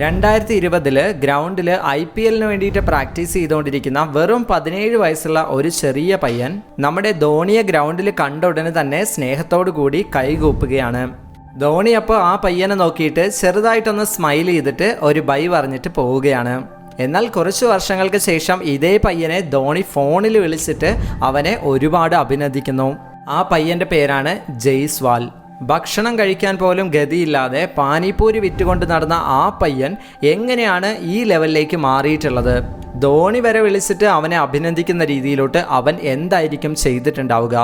രണ്ടായിരത്തി ഇരുപതിൽ ഗ്രൗണ്ടിൽ ഐ പി എല്ലിന് വേണ്ടിയിട്ട് പ്രാക്ടീസ് ചെയ്തുകൊണ്ടിരിക്കുന്ന വെറും പതിനേഴ് വയസ്സുള്ള ഒരു ചെറിയ പയ്യൻ നമ്മുടെ ധോണിയെ ഗ്രൗണ്ടിൽ കണ്ട ഉടനെ തന്നെ സ്നേഹത്തോടു കൂടി കൈകൂപ്പുകയാണ്. ധോണി അപ്പോൾ ആ പയ്യനെ നോക്കിയിട്ട് ചെറുതായിട്ടൊന്ന് സ്മൈൽ ചെയ്തിട്ട് ഒരു ബൈ പറഞ്ഞിട്ട് പോവുകയാണ്. എന്നാൽ കുറച്ച് വർഷങ്ങൾക്ക് ശേഷം ഇതേ പയ്യനെ ധോണി ഫോണിൽ വിളിച്ചിട്ട് അവനെ ഒരുപാട് അഭിനന്ദിക്കുന്നു. ആ പയ്യന്റെ പേരാണ് ജയ്സ്വാൽ. ഭക്ഷണം കഴിക്കാൻ പോലും ഗതിയില്ലാതെ പാനിപ്പൂരി വിറ്റുകൊണ്ട് നടന്ന ആ പയ്യൻ എങ്ങനെയാണ് ഈ ലെവലിലേക്ക് മാറിയിട്ടുള്ളത്? ധോണി വരെ വിളിച്ചിട്ട് അവനെ അഭിനന്ദിക്കുന്ന രീതിയിലോട്ട് അവൻ എന്തായിരിക്കും ചെയ്തിട്ടുണ്ടാവുക?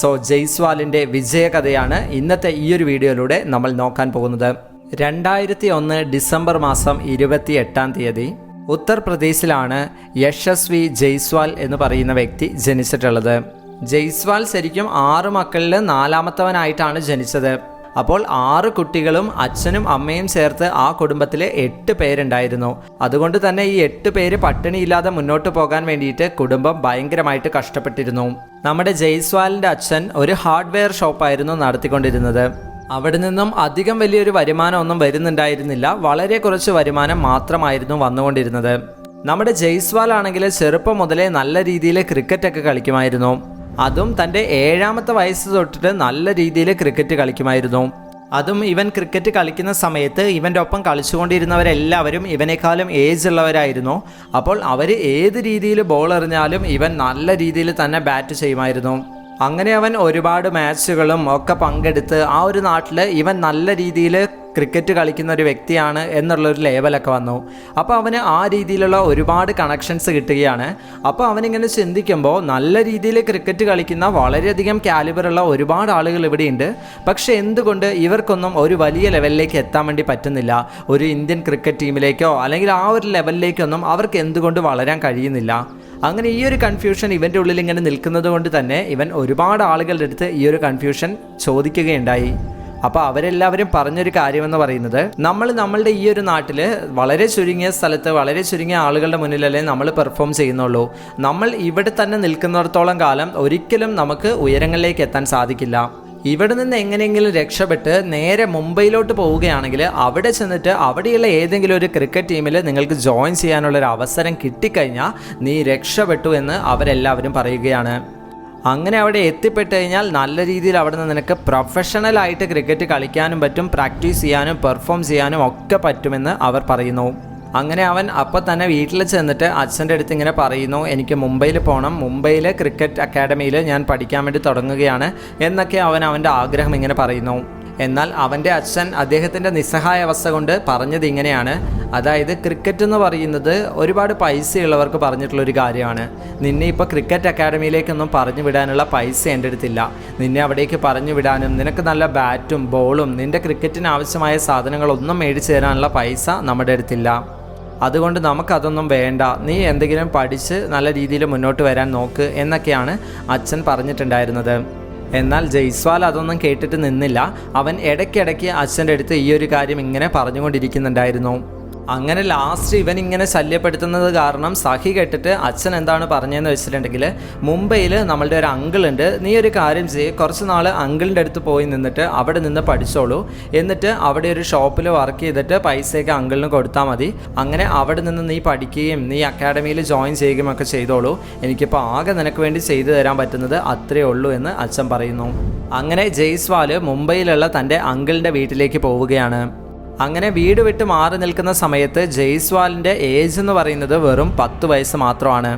സോ ജയ്സ്വാലിന്റെ വിജയകഥയാണ് ഇന്നത്തെ ഈ ഒരു വീഡിയോയിലൂടെ നമ്മൾ നോക്കാൻ പോകുന്നത്. രണ്ടായിരത്തി ഒന്ന് ഡിസംബർ മാസം ഇരുപത്തി എട്ടാം തീയതി ഉത്തർപ്രദേശിലാണ് യശസ്വി ജയ്സ്വാൽ എന്ന് പറയുന്ന വ്യക്തി ജനിച്ചിട്ടുള്ളത്. ജയ്സ്വാൽ ശരിക്കും ആറ് മക്കളിൽ നാലാമത്തവനായിട്ടാണ് ജനിച്ചത്. അപ്പോൾ ആറ് കുട്ടികളും അച്ഛനും അമ്മയും ചേർത്ത് ആ കുടുംബത്തിലെ എട്ട് പേരുണ്ടായിരുന്നു. അതുകൊണ്ട് തന്നെ ഈ എട്ട് പേര് പട്ടിണിയില്ലാതെ മുന്നോട്ട് പോകാൻ വേണ്ടിയിട്ട് കുടുംബം ഭയങ്കരമായിട്ട് കഷ്ടപ്പെട്ടിരുന്നു. നമ്മുടെ ജയ്സ്വാലിന്റെ അച്ഛൻ ഒരു ഹാർഡ്വെയർ ഷോപ്പായിരുന്നു നടത്തിക്കൊണ്ടിരുന്നത്. അവിടെ നിന്നും അധികം വലിയൊരു വരുമാനമൊന്നും വരുന്നുണ്ടായിരുന്നില്ല. വളരെ കുറച്ച് വരുമാനം മാത്രമായിരുന്നു വന്നുകൊണ്ടിരുന്നത്. നമ്മുടെ ജയ്സ്വാൽ ആണെങ്കിൽ ചെറുപ്പം മുതലേ നല്ല രീതിയിൽ ക്രിക്കറ്റൊക്കെ കളിക്കുമായിരുന്നു. അതും തന്റെ ഏഴാമത്തെ വയസ്സ് തൊട്ടിട്ട് നല്ല രീതിയിൽ ക്രിക്കറ്റ് കളിക്കുമായിരുന്നു. അതും ഇവൻ ക്രിക്കറ്റ് കളിക്കുന്ന സമയത്ത് ഇവന്റെ ഒപ്പം കളിച്ചുകൊണ്ടിരുന്നവരെല്ലാവരും ഇവനേക്കാളും ഏജ് ഉള്ളവരായിരുന്നു. അപ്പോൾ അവർ ഏത് രീതിയിൽ ബോൾ എറിഞ്ഞാലും ഇവൻ നല്ല രീതിയിൽ തന്നെ ബാറ്റ് ചെയ്യുമായിരുന്നു. അങ്ങനെ അവൻ ഒരുപാട് മാച്ചുകളും ഒക്കെ പങ്കെടുത്ത് ആ ഒരു നാട്ടിൽ ഇവൻ നല്ല രീതിയിൽ ക്രിക്കറ്റ് കളിക്കുന്ന ഒരു വ്യക്തിയാണ് എന്നുള്ളൊരു ലേബലൊക്കെ വന്നു. അപ്പോൾ അവന് ആ രീതിയിലുള്ള ഒരുപാട് കണക്ഷൻസ് കിട്ടുകയാണ്. അപ്പോൾ അവനിങ്ങനെ ചിന്തിക്കുമ്പോൾ നല്ല രീതിയിൽ ക്രിക്കറ്റ് കളിക്കുന്ന വളരെയധികം കാലിബറുള്ള ഒരുപാട് ആളുകൾ ഇവിടെയുണ്ട്. പക്ഷേ എന്തുകൊണ്ട് ഇവർക്കൊന്നും ഒരു വലിയ ലെവലിലേക്ക് എത്താൻ വേണ്ടി പറ്റുന്നില്ല? ഒരു ഇന്ത്യൻ ക്രിക്കറ്റ് ടീമിലേക്കോ അല്ലെങ്കിൽ ആ ഒരു ലെവലിലേക്കൊന്നും അവർക്ക് എന്തുകൊണ്ട് വളരാൻ കഴിയുന്നില്ല? അങ്ങനെ ഈ ഒരു കൺഫ്യൂഷൻ ഇവന്റെ ഉള്ളിൽ ഇങ്ങനെ നിൽക്കുന്നത് കൊണ്ട് തന്നെ ഇവൻ ഒരുപാട് ആളുകളുടെ അടുത്ത് ഈ ഒരു കൺഫ്യൂഷൻ ചോദിക്കുകയുണ്ടായി. അപ്പോൾ അവരെല്ലാവരും പറഞ്ഞൊരു കാര്യമെന്ന് പറയുന്നത് നമ്മൾ നമ്മളുടെ ഈ ഒരു നാട്ടിൽ വളരെ ചുരുങ്ങിയ സ്ഥലത്ത് വളരെ ചുരുങ്ങിയ ആളുകളുടെ മുന്നിലല്ലേ നമ്മൾ പെർഫോം ചെയ്യുന്നുള്ളൂ. നമ്മൾ ഇവിടെ തന്നെ നിൽക്കുന്നിടത്തോളം കാലം ഒരിക്കലും നമുക്ക് ഉയരങ്ങളിലേക്ക് എത്താൻ സാധിക്കില്ല. ഇവിടെ നിന്ന് എങ്ങനെയെങ്കിലും രക്ഷപ്പെട്ട് നേരെ മുംബൈയിലോട്ട് പോവുകയാണെങ്കിൽ അവിടെ ചെന്നിട്ട് അവിടെയുള്ള ഏതെങ്കിലും ഒരു ക്രിക്കറ്റ് ടീമിൽ നിങ്ങൾക്ക് ജോയിൻ ചെയ്യാനുള്ള ഒരു അവസരം കിട്ടിക്കഴിഞ്ഞാൽ നീ രക്ഷപ്പെട്ടു എന്ന് അവരെല്ലാവരും പറയുകയാണ്. അങ്ങനെ അവിടെ എത്തിപ്പെട്ട് കഴിഞ്ഞാൽ നല്ല രീതിയിൽ അവിടെ നിന്ന് നിനക്ക് പ്രൊഫഷണലായിട്ട് ക്രിക്കറ്റ് കളിക്കാനും പറ്റും പ്രാക്ടീസ് ചെയ്യാനും പെർഫോം ചെയ്യാനും ഒക്കെ പറ്റുമെന്ന് അവർ പറയുന്നു. അങ്ങനെ അവൻ അപ്പോൾ തന്നെ വീട്ടിൽ ചെന്നിട്ട് അച്ഛന്റെ അടുത്ത് ഇങ്ങനെ പറയുന്നു എനിക്ക് മുംബൈയിൽ പോകണം മുംബൈയിൽ ക്രിക്കറ്റ് അക്കാഡമിയിൽ ഞാൻ പഠിക്കാൻ വേണ്ടി തുടങ്ങുകയാണ് എന്നൊക്കെ അവൻ അവന്റെ ആഗ്രഹം ഇങ്ങനെ പറയുന്നു. എന്നാൽ അവന്റെ അച്ഛൻ അദ്ദേഹത്തിന്റെ നിസ്സഹായ അവസ്ഥ കൊണ്ട് പറഞ്ഞത് ഇങ്ങനെയാണ്. അതായത് ക്രിക്കറ്റ് എന്ന് പറയുന്നത് ഒരുപാട് പൈസയുള്ളവർക്ക് പറഞ്ഞിട്ടുള്ള ഒരു കാര്യമാണ്. നിന്നെ ഇപ്പോൾ ക്രിക്കറ്റ് അക്കാഡമിയിലേക്കൊന്നും പറഞ്ഞു വിടാനുള്ള പൈസ എന്റെ അടുത്തില്ല. നിന്നെ അവിടേക്ക് പറഞ്ഞു വിടാനും നിനക്ക് നല്ല ബാറ്റും ബോളും നിന്റെ ക്രിക്കറ്റിന് ആവശ്യമായ സാധനങ്ങളൊന്നും മേടിച്ചു തരാനുള്ള പൈസ നമ്മുടെ അടുത്തില്ല. അതുകൊണ്ട് നമുക്കതൊന്നും വേണ്ട. നീ എന്തെങ്കിലും പഠിച്ച് നല്ല രീതിയിൽ മുന്നോട്ട് വരാൻ നോക്ക് എന്നൊക്കെയാണ് അച്ഛൻ പറഞ്ഞിട്ടുണ്ടായിരുന്നത്. എന്നാൽ ജയ്സ്വാൽ അതൊന്നും കേട്ടിട്ട് നിന്നില്ല. അവൻ ഇടയ്ക്കിടയ്ക്ക് അച്ഛന്റെ അടുത്ത് ഈ ഒരു കാര്യം ഇങ്ങനെ പറഞ്ഞുകൊണ്ടിരിക്കുന്നുണ്ടായിരുന്നു. അങ്ങനെ ലാസ്റ്റ് ഇവൻ ഇങ്ങനെ ശല്യപ്പെടുത്തുന്നത് കാരണം സഹി കെട്ടിട്ട് അച്ഛൻ എന്താണ് പറഞ്ഞതെന്ന് വെച്ചിട്ടുണ്ടെങ്കിൽ മുംബൈയിൽ നമ്മളുടെ ഒരു അങ്കിൾ ഉണ്ട്. നീ ഒരു കാര്യം ചെയ്യ്. കുറച്ച് നാൾ അങ്കിളിന്റെ അടുത്ത് പോയി നിന്നിട്ട് അവിടെ നിന്ന് പഠിച്ചോളൂ. എന്നിട്ട് അവിടെ ഒരു ഷോപ്പിൽ വർക്ക് ചെയ്തിട്ട് പൈസയൊക്കെ അങ്കിളിന് കൊടുത്താൽ മതി. അങ്ങനെ അവിടെ നിന്ന് നീ പഠിക്കുകയും നീ അക്കാഡമിയിൽ ജോയിൻ ചെയ്യുകയും ഒക്കെ ചെയ്തോളൂ. എനിക്കിപ്പോൾ ആകെ നിനക്ക് വേണ്ടി ചെയ്തു തരാൻ പറ്റുന്നത് അത്രയേ ഉള്ളൂ എന്ന് അച്ഛൻ പറയുന്നു. അങ്ങനെ ജയ്സ്വാൽ മുംബൈയിലുള്ള തന്റെ അങ്കിളിന്റെ വീട്ടിലേക്ക് പോവുകയാണ്. അങ്ങനെ വീട് വിട്ട് മാറി നിൽക്കുന്ന സമയത്ത് ജയ്സ്വാലിന്റെ ഏജ് എന്ന് പറയുന്നത് വെറും പത്ത് വയസ്സ് മാത്രമാണ്.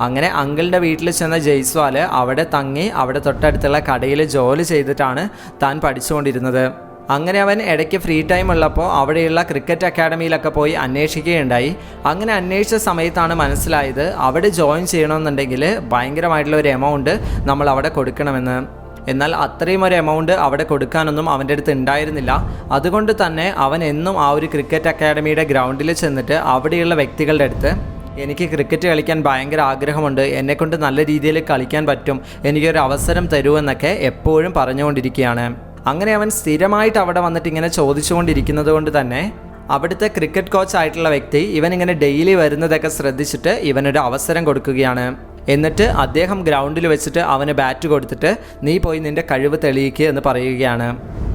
അങ്ങനെ അങ്കിളിന്റെ വീട്ടിൽ ചെന്ന ജയ്സ്വാൽ അവിടെ തങ്ങി അവിടെ തൊട്ടടുത്തുള്ള കടയിൽ ജോലി ചെയ്തിട്ടാണ് താൻ പഠിച്ചുകൊണ്ടിരുന്നത്. അങ്ങനെ അവൻ ഇടയ്ക്ക് ഫ്രീ ടൈം ഉള്ളപ്പോൾ അവിടെയുള്ള ക്രിക്കറ്റ് അക്കാഡമിയിലൊക്കെ പോയി അന്വേഷിക്കുകയുണ്ടായി. അങ്ങനെ അന്വേഷിച്ച സമയത്താണ് മനസ്സിലായത് അവിടെ ജോയിൻ ചെയ്യണമെന്നുണ്ടെങ്കിൽ ഭയങ്കരമായിട്ടുള്ള ഒരു എമൗണ്ട് നമ്മൾ അവിടെ കൊടുക്കണമെന്ന്. എന്നാൽ അത്രയും ഒരു എമൗണ്ട് അവിടെ കൊടുക്കാനൊന്നും അവന്റെ അടുത്ത് ഉണ്ടായിരുന്നില്ല. അതുകൊണ്ട് തന്നെ അവൻ എന്നും ആ ഒരു ക്രിക്കറ്റ് അക്കാഡമിയുടെ ഗ്രൗണ്ടിൽ ചെന്നിട്ട് അവിടെയുള്ള വ്യക്തികളുടെ അടുത്ത് എനിക്ക് ക്രിക്കറ്റ് കളിക്കാൻ ഭയങ്കര ആഗ്രഹമുണ്ട്. എന്നെക്കൊണ്ട് നല്ല രീതിയിൽ കളിക്കാൻ പറ്റും. എനിക്കൊരു അവസരം തരൂ എന്നൊക്കെ എപ്പോഴും പറഞ്ഞുകൊണ്ടിരിക്കുകയാണ്. അങ്ങനെ അവൻ സ്ഥിരമായിട്ട് അവിടെ വന്നിട്ട് ഇങ്ങനെ ചോദിച്ചുകൊണ്ടിരിക്കുന്നത് കൊണ്ട് തന്നെ അവിടുത്തെ ക്രിക്കറ്റ് കോച്ച് ആയിട്ടുള്ള വ്യക്തി ഇവൻ ഇങ്ങനെ ഡെയിലി വരുന്നതൊക്കെ ശ്രദ്ധിച്ചിട്ട് ഇവനൊരു അവസരം കൊടുക്കുകയാണ്. എന്നിട്ട് അദ്ദേഹം ഗ്രൗണ്ടിൽ വെച്ചിട്ട് അവന് ബാറ്റ് കൊടുത്തിട്ട് നീ പോയി നിന്റെ കഴിവ് തെളിയിക്കുക എന്ന് പറയുകയാണ്.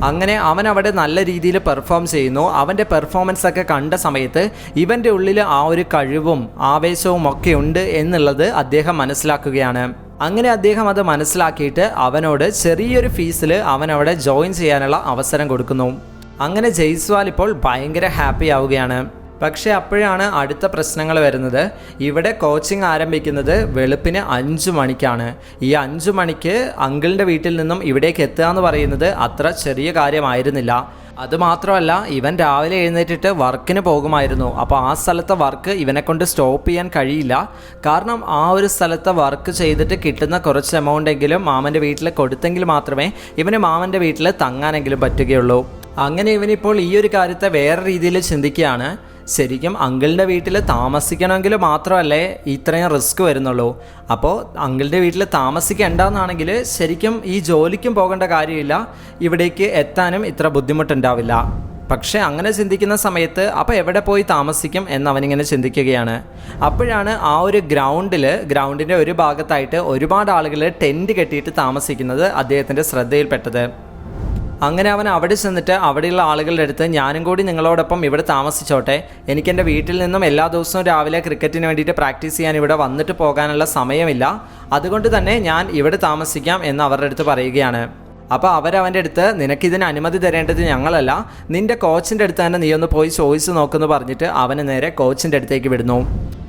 അങ്ങനെ അവൻ അവിടെ നല്ല രീതിയിൽ പെർഫോം ചെയ്യുന്നു. അവന്റെ പെർഫോമൻസ് ഒക്കെ കണ്ട സമയത്ത് ഇവന്റെ ഉള്ളിൽ ആ ഒരു കഴിവും ആവേശവും ഒക്കെ ഉണ്ട് എന്നുള്ളത് അദ്ദേഹം മനസ്സിലാക്കുകയാണ്. അങ്ങനെ അദ്ദേഹം അത് മനസ്സിലാക്കിയിട്ട് അവനോട് ചെറിയൊരു ഫീസിൽ അവൻ അവിടെ ജോയിൻ ചെയ്യാനുള്ള അവസരം കൊടുക്കുന്നു. അങ്ങനെ ജയ്സ്വാൽ ഇപ്പോൾ ഭയങ്കര ഹാപ്പി ആവുകയാണ്. പക്ഷേ അപ്പോഴാണ് അടുത്ത പ്രശ്നങ്ങൾ വരുന്നത്. ഇവിടെ കോച്ചിങ് ആരംഭിക്കുന്നത് വെളുപ്പിന് അഞ്ച് മണിക്കാണ്. ഈ അഞ്ച് മണിക്ക് അങ്കിളിന്റെ വീട്ടിൽ നിന്നും ഇവിടേക്ക് എത്തുക എന്ന് പറയുന്നത് അത്ര ചെറിയ കാര്യമായിരുന്നില്ല. അതുമാത്രമല്ല ഇവൻ രാവിലെ എഴുന്നേറ്റിട്ട് വർക്കിന് പോകുമായിരുന്നു. അപ്പോൾ ആ സ്ഥലത്തെ വർക്ക് ഇവനെ കൊണ്ട് സ്റ്റോപ്പ് ചെയ്യാൻ കഴിയില്ല. കാരണം ആ ഒരു സ്ഥലത്തെ വർക്ക് ചെയ്തിട്ട് കിട്ടുന്ന കുറച്ച് എമൗണ്ട് എങ്കിലും മാമന്റെ വീട്ടിൽ കൊടുത്തെങ്കിൽ മാത്രമേ ഇവന് മാമന്റെ വീട്ടിൽ തങ്ങാനെങ്കിലും പറ്റുകയുള്ളൂ. അങ്ങനെ ഇവനിപ്പോൾ ഈ ഒരു കാര്യത്തെ വേറെ രീതിയിൽ ചിന്തിക്കുകയാണ്. ശരിക്കും അങ്കിളിന്റെ വീട്ടിൽ താമസിക്കണമെങ്കിൽ മാത്രമല്ലേ ഇത്രയും റിസ്ക് വരുന്നുള്ളൂ. അപ്പോൾ അങ്കിളിന്റെ വീട്ടിൽ താമസിക്കേണ്ടെന്നാണെങ്കിൽ ശരിക്കും ഈ ജോലിക്കും പോകേണ്ട കാര്യമില്ല. ഇവിടേക്ക് എത്താനും ഇത്ര ബുദ്ധിമുട്ടുണ്ടാവില്ല. പക്ഷേ അങ്ങനെ ചിന്തിക്കുന്ന സമയത്ത് അപ്പോൾ എവിടെ പോയി താമസിക്കും എന്ന് അവനിങ്ങനെ ചിന്തിക്കുകയാണ്. അപ്പോഴാണ് ആ ഒരു ഗ്രൗണ്ടിൽ ഗ്രൗണ്ടിന്റെ ഒരു ഭാഗത്തായിട്ട് ഒരുപാട് ആളുകൾ ടെന്റ് കെട്ടിയിട്ട് താമസിക്കുന്നത് അദ്ദേഹത്തിന്റെ ശ്രദ്ധയിൽപ്പെട്ടത്. അങ്ങനെ അവൻ അവിടെ ചെന്നിട്ട് അവിടെയുള്ള ആളുകളുടെ അടുത്ത് ഞാനും കൂടി നിങ്ങളോടൊപ്പം ഇവിടെ താമസിച്ചോട്ടെ. എനിക്ക് എന്റെ വീട്ടിൽ നിന്നും എല്ലാ ദിവസവും രാവിലെ ക്രിക്കറ്റിന് വേണ്ടിയിട്ട് പ്രാക്ടീസ് ചെയ്യാൻ ഇവിടെ വന്നിട്ട് പോകാനുള്ള സമയമില്ല. അതുകൊണ്ട് തന്നെ ഞാൻ ഇവിടെ താമസിക്കാം എന്ന് അവരുടെ അടുത്ത് പറയുകയാണ്. അപ്പോൾ അവരവന്റെ അടുത്ത് നിനക്കിതിന് അനുമതി തരേണ്ടത് ഞങ്ങളല്ല. നിന്റെ കോച്ചിന്റെ അടുത്ത് തന്നെ നീ ഒന്ന് പോയി ചോദിച്ചു നോക്കുമെന്ന് പറഞ്ഞിട്ട് അവന് നേരെ കോച്ചിന്റെ അടുത്തേക്ക് വിടുന്നു.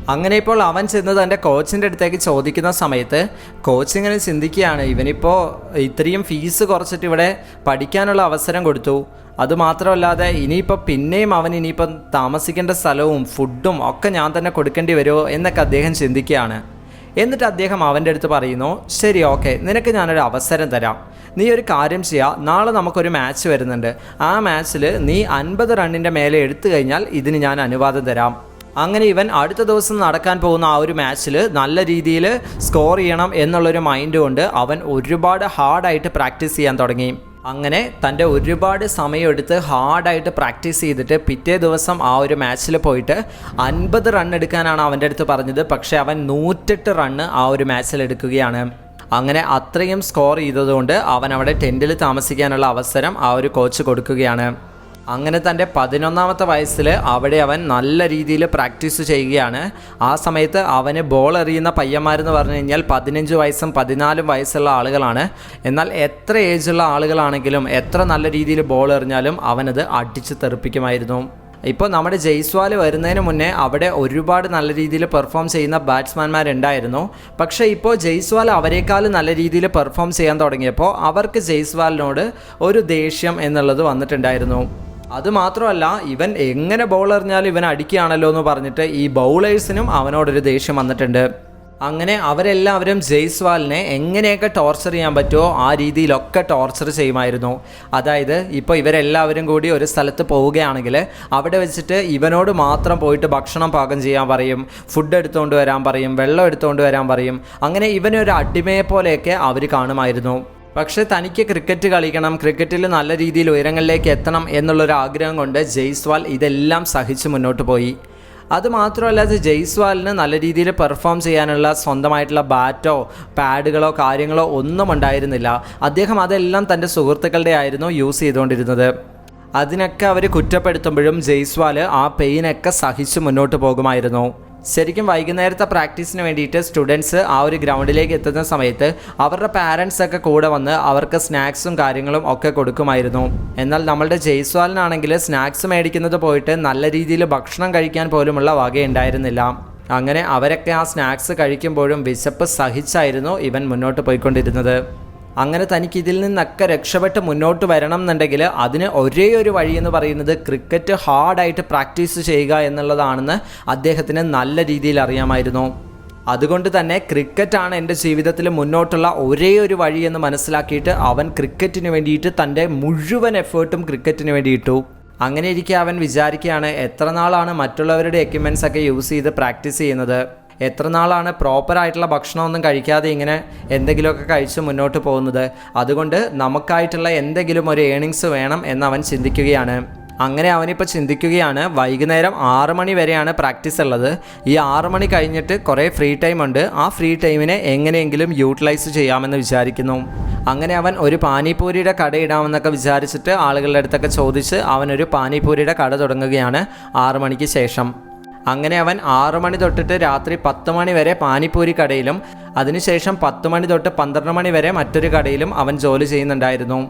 അങ്ങനെ ഇപ്പോൾ അവൻ ചെന്ന് തന്റെ കോച്ചിന്റെ അടുത്തേക്ക് ചോദിക്കുന്ന സമയത്ത് കോച്ച് ഇങ്ങനെ ചിന്തിക്കുകയാണ് ഇവനിപ്പോൾ ഇത്രയും ഫീസ് കുറച്ചിട്ട് ഇവിടെ പഠിക്കാനുള്ള അവസരം കൊടുത്തു. അതുമാത്രമല്ലാതെ ഇനിയിപ്പോൾ പിന്നെയും അവൻ ഇനിയിപ്പം താമസിക്കേണ്ട സ്ഥലവും ഫുഡും ഒക്കെ ഞാൻ തന്നെ കൊടുക്കേണ്ടി വരുമോ? എന്നൊക്കെ അദ്ദേഹം ചിന്തിക്കുകയാണ്. എന്നിട്ട് അദ്ദേഹം അവന്റെ അടുത്ത് പറയുന്നു ശരി ഓക്കെ നിനക്ക് ഞാനൊരു അവസരം തരാം. നീ ഒരു കാര്യം ചെയ്യുക നാളെ നമുക്കൊരു മാച്ച് വരുന്നുണ്ട്. ആ മാച്ചിൽ നീ അൻപത് റണ്ണിന്റെ മേലെ എടുത്തു കഴിഞ്ഞാൽ ഇതിന് ഞാൻ അനുവാദം തരാം. അങ്ങനെ ഇവൻ അടുത്ത ദിവസം നടക്കാൻ പോകുന്ന ആ ഒരു മാച്ചിൽ നല്ല രീതിയിൽ സ്കോർ ചെയ്യണം എന്നുള്ളൊരു മൈൻഡ് കൊണ്ട് അവൻ ഒരുപാട് ഹാർഡായിട്ട് പ്രാക്ടീസ് ചെയ്യാൻ തുടങ്ങി. അങ്ങനെ തന്റെ ഒരുപാട് സമയമെടുത്ത് ഹാർഡായിട്ട് പ്രാക്ടീസ് ചെയ്തിട്ട് പിറ്റേ ദിവസം ആ ഒരു മാച്ചിൽ പോയിട്ട് അൻപത് റൺ എടുക്കാനാണ് അവന്റെ അടുത്ത് പറഞ്ഞത്. പക്ഷേ അവൻ നൂറ്റെട്ട് റണ്ണ് ആ ഒരു മാച്ചിൽ എടുക്കുകയാണ്. അങ്ങനെ അത്രയും സ്കോർ ചെയ്തതുകൊണ്ട് അവൻ അവിടെ ടെന്റിൽ താമസിക്കാനുള്ള അവസരം ആ ഒരു കോച്ച് കൊടുക്കുകയാണ്. അങ്ങനെ തന്റെ പതിനൊന്നാമത്തെ വയസ്സിൽ അവിടെ അവൻ നല്ല രീതിയിൽ പ്രാക്ടീസ് ചെയ്യുകയാണ്. ആ സമയത്ത് അവന് ബോൾ എറിയുന്ന പയ്യന്മാരെന്ന് പറഞ്ഞു കഴിഞ്ഞാൽ പതിനഞ്ച് വയസ്സും പതിനാലും വയസ്സുള്ള ആളുകളാണ്. എന്നാൽ എത്ര ഏജുള്ള ആളുകളാണെങ്കിലും എത്ര നല്ല രീതിയിൽ ബോൾ എറിഞ്ഞാലും അവനത് അടിച്ച് തെറിപ്പിക്കുമായിരുന്നു. ഇപ്പോൾ നമ്മുടെ ജയ്സ്വാൽ വരുന്നതിന് മുന്നേ അവിടെ ഒരുപാട് നല്ല രീതിയിൽ പെർഫോം ചെയ്യുന്ന ബാറ്റ്സ്മാൻമാരുണ്ടായിരുന്നു പക്ഷേ ഇപ്പോൾ ജയ്സ്വാൽ അവരെക്കാളും നല്ല രീതിയിൽ പെർഫോം ചെയ്യാൻ തുടങ്ങിയപ്പോൾ അവർക്ക് ജയ്സ്വാലിനോട് ഒരു ദേഷ്യം എന്നുള്ളത് വന്നിട്ടുണ്ടായിരുന്നു. അതുമാത്രമല്ല ഇവൻ എങ്ങനെ ബൗൾ എറിഞ്ഞാലും ഇവൻ അടിക്കുകയാണല്ലോ എന്ന് പറഞ്ഞിട്ട് ഈ ബൗളേഴ്സിനും അവനോടൊരു ദേഷ്യം വന്നിട്ടുണ്ട്. അങ്ങനെ അവരെല്ലാവരും ജയ്സ്വാലിനെ എങ്ങനെയൊക്കെ ടോർച്ചർ ചെയ്യാൻ പറ്റുമോ ആ രീതിയിലൊക്കെ ടോർച്ചർ ചെയ്യുമായിരുന്നു. അതായത് ഇപ്പോൾ ഇവരെല്ലാവരും കൂടി ഒരു സ്ഥലത്ത് പോവുകയാണെങ്കിൽ അവിടെ വെച്ചിട്ട് ഇവനോട് മാത്രം പോയിട്ട് ഭക്ഷണം പാകം ചെയ്യാൻ പറയും ഫുഡ് എടുത്തുകൊണ്ട് വരാൻ പറയും വെള്ളം എടുത്തുകൊണ്ട് വരാൻ പറയും. അങ്ങനെ ഇവനൊരു അടിമയെ പോലെയൊക്കെ അവർ കാണുമായിരുന്നു. പക്ഷേ തനിക്ക് ക്രിക്കറ്റ് കളിക്കണം ക്രിക്കറ്റിൽ നല്ല രീതിയിൽ ഉയരങ്ങളിലേക്ക് എത്തണം എന്നുള്ളൊരു ആഗ്രഹം കൊണ്ട് ജയ്സ്വാൽ ഇതെല്ലാം സഹിച്ച് മുന്നോട്ട് പോയി. അതുമാത്രമല്ല അത് നല്ല രീതിയിൽ പെർഫോം ചെയ്യാനുള്ള സ്വന്തമായിട്ടുള്ള ബാറ്റോ പാഡുകളോ കാര്യങ്ങളോ ഒന്നും ഉണ്ടായിരുന്നില്ല. അദ്ദേഹം അതെല്ലാം തന്റെ സുഹൃത്തുക്കളുടെ ആയിരുന്നു യൂസ് ചെയ്തുകൊണ്ടിരുന്നത്. അതിനൊക്കെ അവർ കുറ്റപ്പെടുത്തുമ്പോഴും ജയ്സ്വാൽ ആ പെയിനൊക്കെ സഹിച്ച് മുന്നോട്ട് പോകുമായിരുന്നു. ശരിക്കും വൈകുന്നേരത്തെ പ്രാക്ടീസിന് വേണ്ടിയിട്ട് സ്റ്റുഡൻസ് ആ ഒരു ഗ്രൗണ്ടിലേക്ക് എത്തുന്ന സമയത്ത് അവരുടെ പാരൻസ് ഒക്കെ കൂടെ വന്ന് അവർക്ക് സ്നാക്സും കാര്യങ്ങളും ഒക്കെ കൊടുക്കുമായിരുന്നു. എന്നാൽ നമ്മളുടെ ജയ്സ്വാലിനാണെങ്കിൽ സ്നാക്സ് മേടിക്കുന്നത് പോയിട്ട് നല്ല രീതിയിൽ ഭക്ഷണം കഴിക്കാൻ പോലുമുള്ള വകയുണ്ടായിരുന്നില്ല. അങ്ങനെ അവരൊക്കെ ആ സ്നാക്സ് കഴിക്കുമ്പോഴും വിശപ്പ് സഹിച്ചായിരുന്നു ഇവൻ മുന്നോട്ട് പോയിക്കൊണ്ടിരുന്നത്. അങ്ങനെ തനിക്ക് ഇതിൽ നിന്നൊക്കെ രക്ഷപ്പെട്ട് മുന്നോട്ട് വരണം എന്നുണ്ടെങ്കിൽ അതിന് ഒരേ ഒരു വഴി എന്ന് പറയുന്നത് ക്രിക്കറ്റ് ഹാർഡായിട്ട് പ്രാക്ടീസ് ചെയ്യുക എന്നുള്ളതാണെന്ന് അദ്ദേഹത്തിന് നല്ല രീതിയിൽ അറിയാമായിരുന്നു. അതുകൊണ്ട് തന്നെ ക്രിക്കറ്റാണ് എന്റെ ജീവിതത്തിൽ മുന്നോട്ടുള്ള ഒരേ ഒരു വഴി എന്ന് മനസ്സിലാക്കിയിട്ട് അവൻ ക്രിക്കറ്റിന് വേണ്ടിയിട്ട് തന്റെ മുഴുവൻ എഫേർട്ടും ക്രിക്കറ്റിന് വേണ്ടി ഇട്ടു. അങ്ങനെ ഇരിക്കെ അവൻ വിചാരിക്കുകയാണ് എത്ര നാളാണ് മറ്റുള്ളവരുടെ എക്യുപ്മെന്റ്സ് ഒക്കെ യൂസ് ചെയ്ത് പ്രാക്ടീസ് ചെയ്യുന്നത്. എത്ര നാളാണ് പ്രോപ്പറായിട്ടുള്ള ഭക്ഷണമൊന്നും കഴിക്കാതെ ഇങ്ങനെ എന്തെങ്കിലുമൊക്കെ കഴിച്ച് മുന്നോട്ട് പോകുന്നത്? അതുകൊണ്ട് നമുക്കായിട്ടുള്ള എന്തെങ്കിലും ഒരു ഏണിങ്സ് വേണം എന്ന് അവൻ ചിന്തിക്കുകയാണ്. അങ്ങനെ അവനിപ്പോൾ ചിന്തിക്കുകയാണ് വൈകുന്നേരം ആറ് മണി വരെയാണ് പ്രാക്ടീസ് ഉള്ളത്. ഈ ആറ് മണി കഴിഞ്ഞിട്ട് കുറേ ഫ്രീ ടൈം ഉണ്ട്. ആ ഫ്രീ ടൈമിനെ എങ്ങനെയെങ്കിലും യൂട്ടിലൈസ് ചെയ്യാമെന്ന് വിചാരിക്കുന്നു. അങ്ങനെ അവൻ ഒരു പാനിപൂരിയുടെ കട ഇടാമെന്നൊക്കെ വിചാരിച്ചിട്ട് ആളുകളുടെ അടുത്തൊക്കെ ചോദിച്ച് അവനൊരു പാനിപൂരിയുടെ കട തുടങ്ങുകയാണ് ആറ് മണിക്ക് ശേഷം. അങ്ങനെ അവൻ ആറു മണി തൊട്ടിട്ട് രാത്രി പത്ത് മണി വരെ പാനിപ്പൂരി കടയിലും അതിനുശേഷം പത്ത് മണി തൊട്ട് പന്ത്രണ്ട് മണി വരെ മറ്റൊരു കടയിലും അവൻ ജോലി ചെയ്യുന്നുണ്ടായിരുന്നു.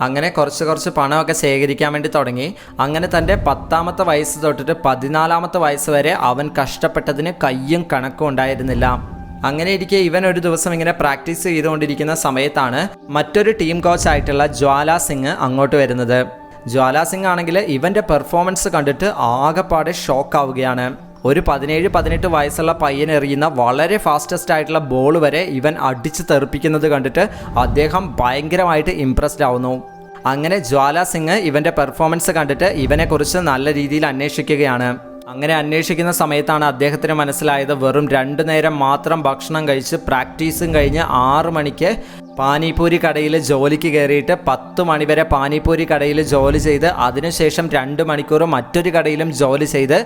അങ്ങനെ കുറച്ച് കുറച്ച് പണമൊക്കെ ശേഖരിക്കാൻ വേണ്ടി തുടങ്ങി. അങ്ങനെ തന്റെ പത്താമത്തെ വയസ്സ് തൊട്ടിട്ട് പതിനാലാമത്തെ വയസ്സ് വരെ അവൻ കഷ്ടപ്പെട്ടതിന് കയ്യും കണക്കും ഉണ്ടായിരുന്നില്ല. അങ്ങനെ ഇരിക്കെ ഇവൻ ഒരു ദിവസം ഇങ്ങനെ പ്രാക്ടീസ് ചെയ്തുകൊണ്ടിരിക്കുന്ന സമയത്താണ് മറ്റൊരു ടീം കോച്ച് ആയിട്ടുള്ള ജ്വാല സിംഗ് അങ്ങോട്ട് വരുന്നത്. ജ്വാല സിംഗ് ആണെങ്കിൽ ഇവന്റെ പെർഫോമൻസ് കണ്ടിട്ട് ആകെപ്പാടെ ഷോക്ക് ആവുകയാണ് ഒരു പതിനേഴ് പതിനെട്ട് വയസ്സുള്ള പയ്യൻ എറിയുന്ന വളരെ ഫാസ്റ്റസ്റ്റ് ആയിട്ടുള്ള ബോൾ വരെ ഇവൻ അടിച്ച് തെറിപ്പിക്കുന്നത് കണ്ടിട്ട് അദ്ദേഹം ഭയങ്കരമായിട്ട് ഇംപ്രസ്ഡ് ആവുന്നു. അങ്ങനെ ജ്വാല സിംഗ് ഇവന്റെ പെർഫോമൻസ് കണ്ടിട്ട് ഇവനെക്കുറിച്ച് നല്ല രീതിയിൽ അന്വേഷിക്കുകയാണ്. അങ്ങനെ അന്വേഷിക്കുന്ന സമയത്താണ് അദ്ദേഹത്തിന് മനസ്സിലായത് വെറും രണ്ടു നേരം മാത്രം ഭക്ഷണം കഴിച്ച് പ്രാക്ടീസും കഴിഞ്ഞ് ആറു മണിക്ക് പാനിപൂരി കടയിൽ ജോലിക്ക് കയറിയിട്ട് പത്ത് മണിവരെ പാനിപൂരി കടയിൽ ജോലി ചെയ്ത് അതിനുശേഷം രണ്ട് മണിക്കൂർ മറ്റൊരു കടയിലും ജോലി ചെയ്ത്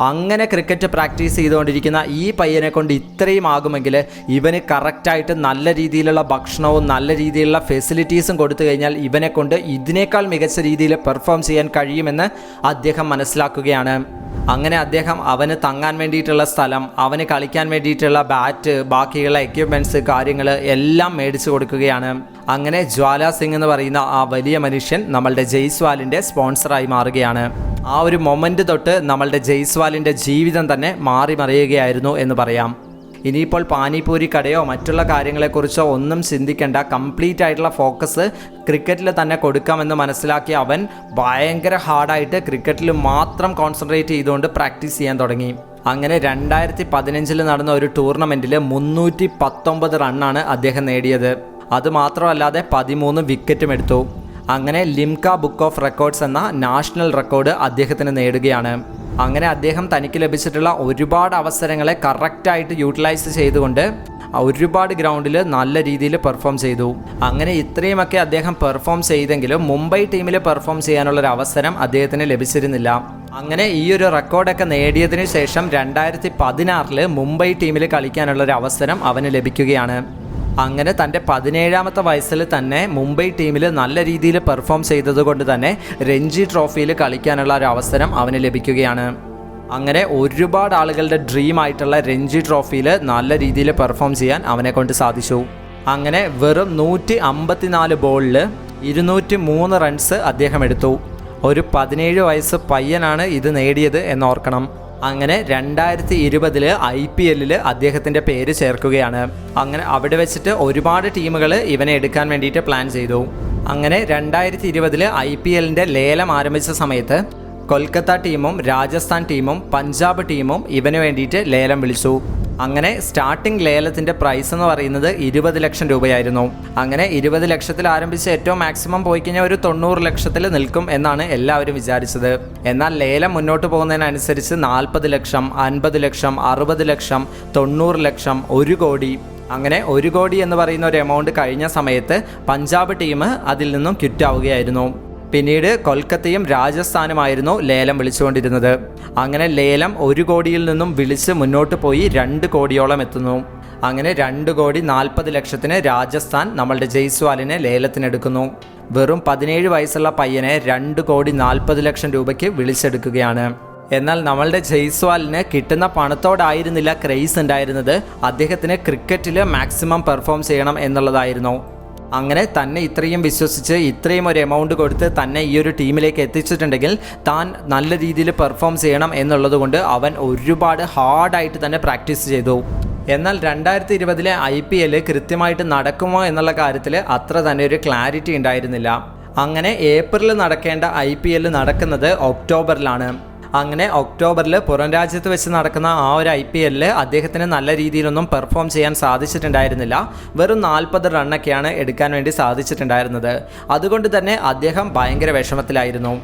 അങ്ങനെ ക്രിക്കറ്റ് പ്രാക്ടീസ് ചെയ്തുകൊണ്ടിരിക്കുന്ന ഈ പയ്യനെ കൊണ്ട് ഇത്രയും ആകുമെങ്കിൽ ഇവന് കറക്റ്റായിട്ട് നല്ല രീതിയിലുള്ള ഭക്ഷണവും നല്ല രീതിയിലുള്ള ഫെസിലിറ്റീസും കൊടുത്തു കഴിഞ്ഞാൽ ഇവനെ കൊണ്ട് ഇതിനേക്കാൾ മികച്ച രീതിയിൽ പെർഫോം ചെയ്യാൻ കഴിയുമെന്ന് അദ്ദേഹം മനസ്സിലാക്കുകയാണ്. അങ്ങനെ അദ്ദേഹം അവന് തങ്ങാൻ വേണ്ടിയിട്ടുള്ള സ്ഥലം അവന് കളിക്കാൻ വേണ്ടിയിട്ടുള്ള ബാറ്റ് ബാക്കിയുള്ള എക്യുപ്മെന്റ്സ് കാര്യങ്ങൾ എല്ലാം മേടിച്ചു കൊടുക്കുകയാണ്. അങ്ങനെ ജ്വാല സിംഗ് എന്ന് പറയുന്ന ആ വലിയ മനുഷ്യൻ നമ്മളുടെ ജയ്സ്വാലിന്റെ സ്പോൺസറായി മാറുകയാണ്. ആ ഒരു മൊമെന്റ് തൊട്ട് നമ്മളുടെ ജയ്സ്വാലിന്റെ ജീവിതം തന്നെ മാറി മറിയുകയായിരുന്നു എന്ന് പറയാം. ഇനിയിപ്പോൾ പാനിപൂരി കടയോ മറ്റുള്ള കാര്യങ്ങളെക്കുറിച്ചോ ഒന്നും ചിന്തിക്കേണ്ട. കംപ്ലീറ്റ് ആയിട്ടുള്ള ഫോക്കസ് ക്രിക്കറ്റിൽ തന്നെ കൊടുക്കാമെന്ന് മനസ്സിലാക്കി അവൻ ഭയങ്കര ഹാർഡായിട്ട് ക്രിക്കറ്റിൽ മാത്രം കോൺസെൻട്രേറ്റ് ചെയ്തുകൊണ്ട് പ്രാക്ടീസ് ചെയ്യാൻ തുടങ്ങി. അങ്ങനെ രണ്ടായിരത്തി പതിനഞ്ചിൽ നടന്ന ഒരു ടൂർണമെന്റിൽ മുന്നൂറ്റി പത്തൊമ്പത് റണ്ണാണ് അദ്ദേഹം നേടിയത്. അതുമാത്രമല്ലാതെ പതിമൂന്ന് വിക്കറ്റും എടുത്തു. അങ്ങനെ ലിംക ബുക്ക് ഓഫ് റെക്കോർഡ്സ് എന്ന നാഷണൽ റെക്കോർഡ് അദ്ദേഹത്തിന് നേടുകയാണ്. അങ്ങനെ അദ്ദേഹം തനിക്ക് ലഭിച്ചിട്ടുള്ള ഒരുപാട് അവസരങ്ങളെ കറക്റ്റായിട്ട് യൂട്ടിലൈസ് ചെയ്തുകൊണ്ട് ഒരുപാട് ഗ്രൗണ്ടിൽ നല്ല രീതിയിൽ പെർഫോം ചെയ്തു. അങ്ങനെ ഇത്രയുമൊക്കെ അദ്ദേഹം പെർഫോം ചെയ്തെങ്കിലും മുംബൈ ടീമിൽ പെർഫോം ചെയ്യാനുള്ള ഒരു അവസരം അദ്ദേഹത്തിന് ലഭിച്ചിരുന്നില്ല. അങ്ങനെ ഈ ഒരു റെക്കോർഡൊക്കെ നേടിയതിനു ശേഷം രണ്ടായിരത്തി പതിനാറിൽ മുംബൈ ടീമിൽ കളിക്കാനുള്ള ഒരു അവസരം അവന് ലഭിക്കുകയാണ്. അങ്ങനെ തന്റെ പതിനേഴാമത്തെ വയസ്സിൽ തന്നെ മുംബൈ ടീമിൽ നല്ല രീതിയിൽ പെർഫോം ചെയ്തതുകൊണ്ട് തന്നെ രഞ്ജി ട്രോഫിയിൽ കളിക്കാനുള്ള ഒരു അവസരം അവന് ലഭിക്കുകയാണ്. അങ്ങനെ ഒരുപാട് ആളുകളുടെ ഡ്രീം ആയിട്ടുള്ള രഞ്ജി ട്രോഫിയിൽ നല്ല രീതിയിൽ പെർഫോം ചെയ്യാൻ അവനെ കൊണ്ട് സാധിച്ചു. അങ്ങനെ വെറും നൂറ്റി അമ്പത്തിനാല് ബോളിൽ ഇരുന്നൂറ്റി മൂന്ന് റൺസ് അദ്ദേഹം എടുത്തു. ഒരു പതിനേഴ് വയസ്സ് പയ്യനാണ് ഇത് നേടിയത് എന്നോർക്കണം അങ്ങനെ രണ്ടായിരത്തി ഇരുപതിൽ ഐ പി എല്ലിൽ അദ്ദേഹത്തിന്റെ പേര് ചേർക്കുകയാണ്. അങ്ങനെ അവിടെ വെച്ചിട്ട് ഒരുപാട് ടീമുകൾ ഇവനെ എടുക്കാൻ വേണ്ടിയിട്ട് പ്ലാൻ ചെയ്തു. അങ്ങനെ രണ്ടായിരത്തി ഇരുപതിൽ ഐ പി എല്ലിന്റെ ലേലം ആരംഭിച്ച സമയത്ത് കൊൽക്കത്ത ടീമും രാജസ്ഥാൻ ടീമും പഞ്ചാബ് ടീമും ഇവന് വേണ്ടിയിട്ട് ലേലം വിളിച്ചു. അങ്ങനെ സ്റ്റാർട്ടിംഗ് ലേലത്തിന്റെ പ്രൈസ് എന്ന് പറയുന്നത് ഇരുപത് ലക്ഷം രൂപയായിരുന്നു. അങ്ങനെ ഇരുപത് ലക്ഷത്തിൽ ആരംഭിച്ച് ഏറ്റവും മാക്സിമം പോയി കഴിഞ്ഞാൽ ഒരു തൊണ്ണൂറ് ലക്ഷത്തിൽ നിൽക്കും എന്നാണ് എല്ലാവരും വിചാരിച്ചത്. എന്നാൽ ലേലം മുന്നോട്ട് പോകുന്നതിനനുസരിച്ച് നാൽപ്പത് ലക്ഷം അൻപത് ലക്ഷം അറുപത് ലക്ഷം തൊണ്ണൂറ് ലക്ഷം ഒരു കോടി. അങ്ങനെ ഒരു കോടി എന്ന് പറയുന്ന ഒരു എമൗണ്ട് കഴിഞ്ഞ സമയത്ത് പഞ്ചാബ് ടീം അതിൽ നിന്നും ക്വിറ്റാവുകയായിരുന്നു പിന്നീട് കൊൽക്കത്തയും രാജസ്ഥാനുമായിരുന്നു ലേലം വിളിച്ചുകൊണ്ടിരുന്നത്. അങ്ങനെ ലേലം ഒരു കോടിയിൽ നിന്നും വിളിച്ച് മുന്നോട്ട് പോയി രണ്ട് കോടിയോളം എത്തുന്നു. അങ്ങനെ രണ്ട് കോടി നാൽപ്പത് ലക്ഷത്തിന് രാജസ്ഥാൻ നമ്മളുടെ ജയ്സ്വാലിനെ ലേലത്തിനെടുക്കുന്നു. വെറും പതിനേഴ് വയസ്സുള്ള പയ്യനെ രണ്ട് കോടി നാൽപ്പത് ലക്ഷം രൂപയ്ക്ക് വിളിച്ചെടുക്കുകയാണ്. എന്നാൽ നമ്മളുടെ ജയ്സ്വാലിന് കിട്ടുന്ന പണത്തോടായിരുന്നില്ല ക്രേസ് ഉണ്ടായിരുന്നത്. അദ്ദേഹത്തിന് ക്രിക്കറ്റിൽ മാക്സിമം പെർഫോം ചെയ്യണം എന്നുള്ളതായിരുന്നു. അങ്ങനെ തന്നെ ഇത്രയും വിശ്വസിച്ച് ഇത്രയും ഒരു എമൗണ്ട് കൊടുത്ത് തന്നെ ഈ ഒരു ടീമിലേക്ക് എത്തിച്ചിട്ടുണ്ടെങ്കിൽ താൻ നല്ല രീതിയിൽ പെർഫോം ചെയ്യണം എന്നുള്ളതുകൊണ്ട് അവൻ ഒരുപാട് ഹാർഡായിട്ട് തന്നെ പ്രാക്ടീസ് ചെയ്തു. എന്നാൽ രണ്ടായിരത്തി ഇരുപതിലെ ഐ പി എൽ കൃത്യമായിട്ട് നടക്കുമോ എന്നുള്ള കാര്യത്തിൽ അത്ര തന്നെ ഒരു ക്ലാരിറ്റി ഉണ്ടായിരുന്നില്ല. അങ്ങനെ ഏപ്രിലിൽ നടക്കേണ്ട ഐ പി നടക്കുന്നത് ഒക്ടോബറിലാണ്. അങ്ങനെ ഒക്ടോബറിൽ പുറം രാജ്യത്ത് വെച്ച് നടക്കുന്ന ആ ഒരു ഐ പി എല്ലിൽ അദ്ദേഹത്തിന് നല്ല രീതിയിലൊന്നും പെർഫോം ചെയ്യാൻ സാധിച്ചിട്ടുണ്ടായിരുന്നില്ല. വെറും നാൽപ്പത് റണ്ണൊക്കെയാണ് എടുക്കാൻ വേണ്ടി സാധിച്ചിട്ടുണ്ടായിരുന്നത്. അതുകൊണ്ട് തന്നെ അദ്ദേഹം ഭയങ്കര വിഷമത്തിലായിരുന്നു.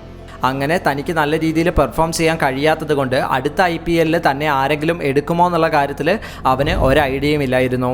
അങ്ങനെ തനിക്ക് നല്ല രീതിയിൽ പെർഫോം ചെയ്യാൻ കഴിയാത്തത് കൊണ്ട് അടുത്ത ഐ പി എല്ലിൽ തന്നെ ആരെങ്കിലും എടുക്കുമോ എന്നുള്ള കാര്യത്തിൽ അവന് ഒരു ഐഡിയയും ഇല്ലായിരുന്നു.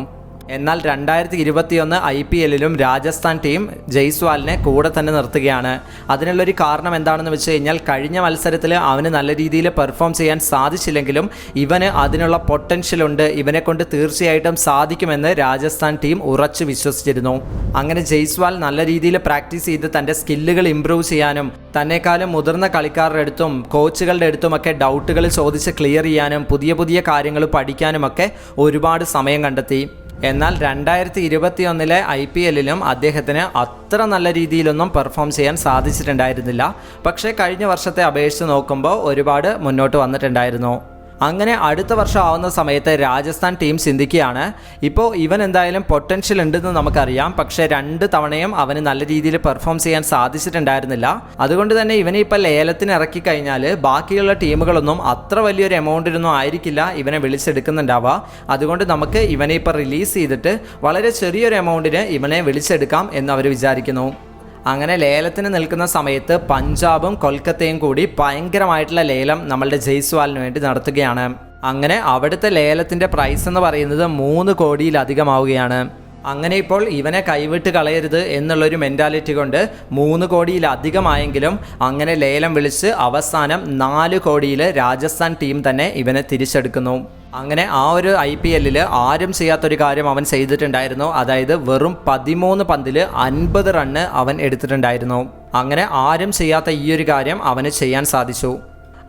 എന്നാൽ രണ്ടായിരത്തി ഇരുപത്തിയൊന്ന് ഐ പി എല്ലിലും രാജസ്ഥാൻ ടീം ജയ്സ്വാലിനെ കൂടെ തന്നെ നിർത്തുകയാണ്. അതിനുള്ളൊരു കാരണം എന്താണെന്ന് വെച്ച് കഴിഞ്ഞാൽ കഴിഞ്ഞ മത്സരത്തിൽ അവന് നല്ല രീതിയിൽ പെർഫോം ചെയ്യാൻ സാധിച്ചില്ലെങ്കിലും ഇവന് അതിനുള്ള പൊട്ടൻഷ്യൽ ഉണ്ട്. ഇവനെ കൊണ്ട് തീർച്ചയായിട്ടും സാധിക്കുമെന്ന് രാജസ്ഥാൻ ടീം ഉറച്ചു വിശ്വസിച്ചിരുന്നു. അങ്ങനെ ജയ്സ്വാൽ നല്ല രീതിയിൽ പ്രാക്ടീസ് ചെയ്ത് തന്റെ സ്കില്ലുകൾ ഇമ്പ്രൂവ് ചെയ്യാനും തന്നെക്കാളും മുതിർന്ന കളിക്കാരുടെ അടുത്തും കോച്ചുകളുടെ അടുത്തുമൊക്കെ ഡൗട്ടുകൾ ചോദിച്ച് ക്ലിയർ ചെയ്യാനും പുതിയ പുതിയ കാര്യങ്ങൾ പഠിക്കാനുമൊക്കെ ഒരുപാട് സമയം കണ്ടെത്തി. എന്നാൽ രണ്ടായിരത്തി ഇരുപത്തി ഒന്നിലെ ഐ പി എല്ലിലും അദ്ദേഹത്തിന് അത്ര നല്ല രീതിയിലൊന്നും പെർഫോം ചെയ്യാൻ സാധിച്ചിട്ടുണ്ടായിരുന്നില്ല. പക്ഷേ കഴിഞ്ഞ വർഷത്തെ അപേക്ഷിച്ച് നോക്കുമ്പോൾ ഒരുപാട് മുന്നോട്ട് വന്നിട്ടുണ്ടായിരുന്നു. അങ്ങനെ അടുത്ത വർഷം ആവുന്ന സമയത്ത് രാജസ്ഥാൻ ടീം ചിന്തിക്കുകയാണ് ഇപ്പോൾ ഇവൻ എന്തായാലും പൊട്ടൻഷ്യൽ ഉണ്ടെന്ന് നമുക്കറിയാം. പക്ഷേ രണ്ട് തവണയും അവന് നല്ല രീതിയിൽ പെർഫോം ചെയ്യാൻ സാധിച്ചിട്ടുണ്ടായിരുന്നില്ല. അതുകൊണ്ട് തന്നെ ഇവനെ ഇപ്പോൾ ലേലത്തിന് ഇറക്കി കഴിഞ്ഞാൽ ബാക്കിയുള്ള ടീമുകളൊന്നും അത്ര വലിയൊരു എമൗണ്ടിനൊന്നും ആയിരിക്കില്ല ഇവനെ വിളിച്ചെടുക്കുന്നുണ്ടാവുക. അതുകൊണ്ട് നമുക്ക് ഇവനെ ഇപ്പോൾ റിലീസ് ചെയ്തിട്ട് വളരെ ചെറിയൊരു എമൗണ്ടിന് ഇവനെ വിളിച്ചെടുക്കാം എന്ന് അവർ വിചാരിക്കുന്നു. അങ്ങനെ ലേലത്തിന് നിൽക്കുന്ന സമയത്ത് പഞ്ചാബും കൊൽക്കത്തയും കൂടി ഭയങ്കരമായിട്ടുള്ള ലേലം നമ്മളുടെ ജയ്സ്വാലിന് വേണ്ടി നടത്തുകയാണ്. അങ്ങനെ അവിടുത്തെ ലേലത്തിന്റെ പ്രൈസ് എന്ന് പറയുന്നത് മൂന്ന് കോടിയിലധികമാവുകയാണ്. അങ്ങനെ ഇപ്പോൾ ഇവനെ കൈവിട്ട് കളയരുത് എന്നുള്ളൊരു മെന്റാലിറ്റി കൊണ്ട് മൂന്ന് കോടിയിലധികമായെങ്കിലും അങ്ങനെ ലേലം വിളിച്ച് അവസാനം നാല് കോടിയിൽ രാജസ്ഥാൻ ടീം തന്നെ ഇവനെ തിരിച്ചെടുക്കുന്നു. അങ്ങനെ ആ ഒരു ഐ പി എല്ലിൽ ആരും ചെയ്യാത്തൊരു കാര്യം അവൻ ചെയ്തിട്ടുണ്ടായിരുന്നു. അതായത് വെറും പതിമൂന്ന് പന്തിൽ അൻപത് റണ്ണ് അവൻ എടുത്തിട്ടുണ്ടായിരുന്നു. അങ്ങനെ ആരും ചെയ്യാത്ത ഈ ഒരു കാര്യം അവന് ചെയ്യാൻ സാധിച്ചു.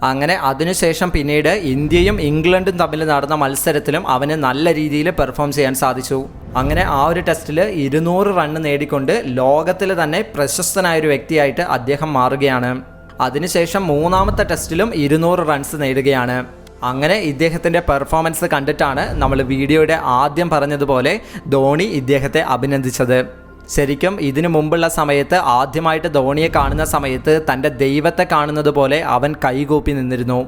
അങ്ങനെ അതിനുശേഷം പിന്നീട് ഇന്ത്യയും ഇംഗ്ലണ്ടും തമ്മിൽ നടന്ന മത്സരത്തിലും അവന് നല്ല രീതിയിൽ പെർഫോം ചെയ്യാൻ സാധിച്ചു. അങ്ങനെ ആ ഒരു ടെസ്റ്റിൽ ഇരുന്നൂറ് റണ്ണ് നേടിക്കൊണ്ട് ലോകത്തിൽ തന്നെ പ്രശസ്തനായൊരു വ്യക്തിയായിട്ട് അദ്ദേഹം മാറുകയാണ്. അതിനുശേഷം മൂന്നാമത്തെ ടെസ്റ്റിലും ഇരുന്നൂറ് റൺസ് നേടുകയാണ്. അങ്ങനെ ഇദ്ദേഹത്തിന്റെ പെർഫോമൻസ് കണ്ടിട്ടാണ് നമ്മൾ വീഡിയോയുടെ ആദ്യം പറഞ്ഞതുപോലെ ധോണി ഇദ്ദേഹത്തെ അഭിനന്ദിച്ചത്. ശരിക്കും ഇതിനു മുമ്പുള്ള സമയത്ത് ആദ്യമായിട്ട് ധോണിയെ കാണുന്ന സമയത്ത് തന്റെ ദൈവത്തെ കാണുന്നത് പോലെ അവൻ കൈകൂപ്പി നിന്നിരുന്നു.